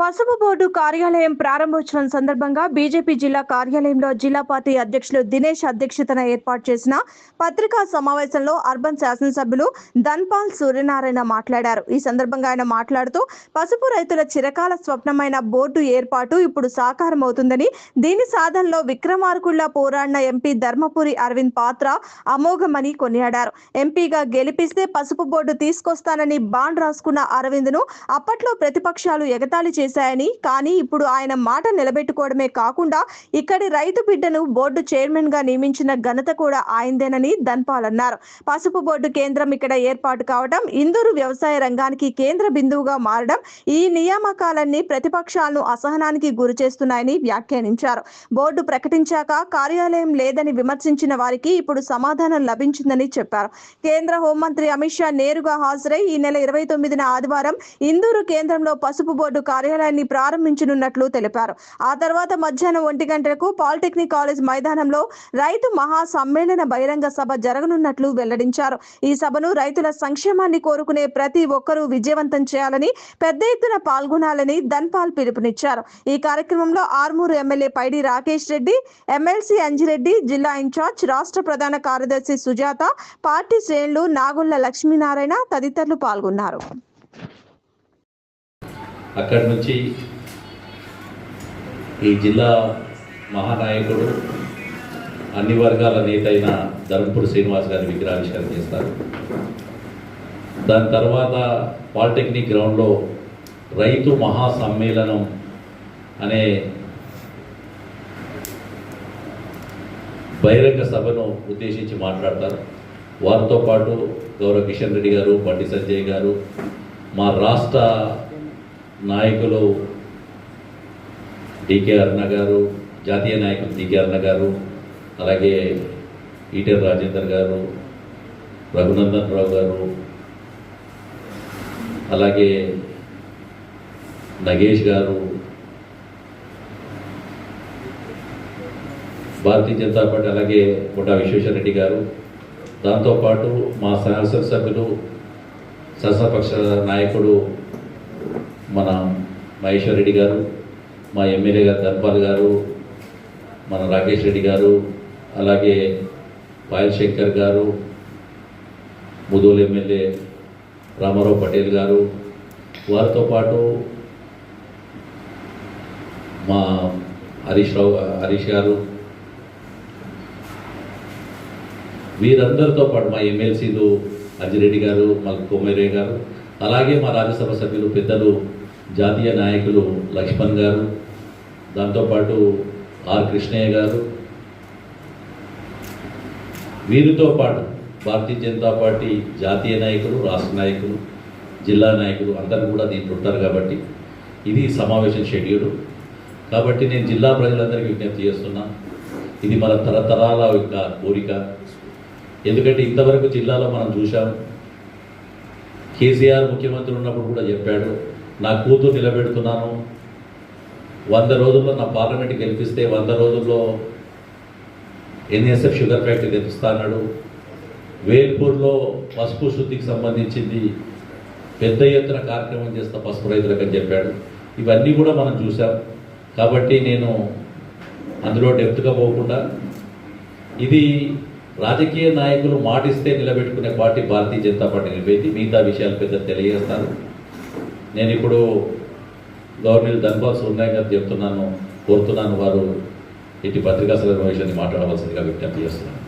పసుపు బోర్డు కార్యాలయం ప్రారంభోత్సవం సందర్భంగా బీజేపీ జిల్లా కార్యాలయంలో జిల్లా పార్టీ అధ్యక్షులు దినేష్ అధ్యక్షతన ఏర్పాటు చేసిన పత్రికా సమావేశంలో అర్బన్ శాసనసభ్యులు ధన్పాల్ సూర్యనారాయణ మాట్లాడారు. ఈ సందర్భంగా ఆయన మాట్లాడుతూ పసుపు రైతుల చిరకాల స్వప్నమైన బోర్డు ఏర్పాటు ఇప్పుడు సాకారం అవుతుందని దీని సాధనలో విక్రమార్కుల్లా పోరాడిన ఎంపీ ధర్మపురి అరవింద్ పాత్ర అమోఘమని కొనియాడారు. ఎంపీగా గెలిపిస్తే పసుపు బోర్డు తీసుకొస్తానని బాండ్ రాసుకున్న అరవింద్ను అప్పట్లో ప్రతిపక్షాలు ఎగతాళి చేసి చేశాయని కానీ ఇప్పుడు ఆయన మాట నిలబెట్టుకోవడమే కాకుండా ఇక్కడి రైతు బిడ్డను బోర్డు చైర్మన్గా నియమించిన ఘనత కూడా ఆయనదేనని ధన్పాల్ అన్నారు. పసుపు బోర్డు కేంద్రం ఇక్కడ ఏర్పాటు కావడం ఇందూరు వ్యవసాయ రంగానికి కేంద్ర బిందువుగా మారడం ఈ నియామకాలన్నీ ప్రతిపక్షాలను అసహనానికి గురి చేస్తున్నాయని వ్యాఖ్యానించారు. బోర్డు ప్రకటించాక కార్యాలయం లేదని విమర్శించిన వారికి ఇప్పుడు సమాధానం లభించిందని చెప్పారు. కేంద్ర హోంమంత్రి అమిత్ షా నేరుగా హాజరై ఈ నెల ఇరవై తొమ్మిదిన ఆదివారం ఇందూరు కేంద్రంలో పసుపు బోర్డు కార్యాలయం కార్యాలయాన్ని ప్రారంభించనున్నట్లు తెలిపారు. ఆ తర్వాత మధ్యాహ్నం ఒంటి గంటలకు పాలిటెక్నిక్ కాలేజ్ మైదానంలో రైతు మహా సమ్మేళన బహిరంగ సభ జరగనున్నట్లు వెల్లడించారు. ఈ సభను రైతుల సంక్షేమాన్ని కోరుకునే ప్రతి ఒక్కరూ విజయవంతం చేయాలని పెద్ద ఎత్తున పాల్గొనాలని ధన్పాల్ పిలుపునిచ్చారు. ఈ కార్యక్రమంలో ఆర్మూరు ఎమ్మెల్యే పైడి రాకేష్ రెడ్డి ఎమ్మెల్సీ అంజిరెడ్డి జిల్లా ఇన్ఛార్జ్ రాష్ట్ర ప్రధాన కార్యదర్శి సుజాత పార్టీ శ్రేణులు నాగుళ్ళ లక్ష్మీనారాయణ తదితరులు పాల్గొన్నారు. అక్కడి నుంచి ఈ జిల్లా మహానాయకుడు అన్ని వర్గాల నేత అయిన ధర్మపురి శ్రీనివాస్ గారి విగ్రహావిష్కరణ చేస్తారు. దాని తర్వాత పాలిటెక్నిక్ గ్రౌండ్లో రైతు మహాసమ్మేళనం అనే బహిరంగ సభను ఉద్దేశించి మాట్లాడతారు. వారితో పాటు గౌరవ కిషన్ రెడ్డి గారు బండి సంజయ్ గారు మా రాష్ట్ర నాయకులు డికే అరుణ గారు జాతీయ నాయకులు డికే అరుణ గారు అలాగే ఈటర్ రాజేందర్ గారు రఘునందన్ రావు గారు అలాగే నగేష్ గారు భారతీయ జనతా పార్టీ అలాగే కొండా విశ్వేశ్వరరెడ్డి గారు. దాంతోపాటు మా శాసనసభ్యులు శాసనపక్ష నాయకుడు మన మహేశ్వర్ రెడ్డి గారు మా ఎమ్మెల్యే గారు ధర్పాల్ గారు మన రాకేష్ రెడ్డి గారు అలాగే పాయల్ శంకర్ గారు ముదోలు ఎమ్మెల్యే రామారావు పటేల్ గారు వారితో పాటు మా హరీష్ రావు హరీష్ గారు వీరందరితో పాటు మా ఎమ్మెల్సీలు అజిరెడ్డి గారు మా కొమ్మరే గారు అలాగే మా రాజ్యసభ సభ్యులు పెద్దలు జాతీయ నాయకులు లక్ష్మణ్ గారు దాంతోపాటు ఆర్ కృష్ణయ్య గారు వీరితో పాటు భారతీయ జనతా పార్టీ జాతీయ నాయకులు రాష్ట్ర నాయకులు జిల్లా నాయకులు అందరూ కూడా దీంట్లో ఉంటారు కాబట్టి ఇది సమావేశం షెడ్యూల్. కాబట్టి నేను జిల్లా ప్రజలందరికీ విజ్ఞప్తి చేస్తున్నా ఇది మన తరతరాల యొక్క కోరిక. ఎందుకంటే ఇంతవరకు జిల్లాలో మనం చూసాం కేసీఆర్ ముఖ్యమంత్రి ఉన్నప్పుడు కూడా చెప్పాడు నా కూతురు నిలబెడుతున్నాను. వంద రోజుల్లో నా పార్లమెంట్ గెలిపిస్తే వంద రోజుల్లో ఎన్ఎస్ఎఫ్ షుగర్ ఫ్యాక్టరీ తెప్పిస్తా అన్నాడు. వేల్పూర్లో పసుపు శుద్ధికి సంబంధించింది పెద్ద ఎత్తున కార్యక్రమం చేస్తా పసుపు రైతులకు అని చెప్పాడు. ఇవన్నీ కూడా మనం చూసాం కాబట్టి నేను అందులో డెప్త్గా పోకుండా ఇది రాజకీయ నాయకులు మాటిస్తే నిలబెట్టుకునే పార్టీ భారతీయ జనతా పార్టీ నిలిపేది మిగతా విషయాలు పెద్ద తెలియజేస్తాను. నేను ఇప్పుడు గవర్నమెంట్ ధన్బాస్ ఉన్నాయి కదా చెప్తున్నాను కోరుతున్నాను వారు ఇటు పత్రికా సమావేశాన్ని మాట్లాడవలసిందిగా విజ్ఞప్తి చేస్తున్నాను.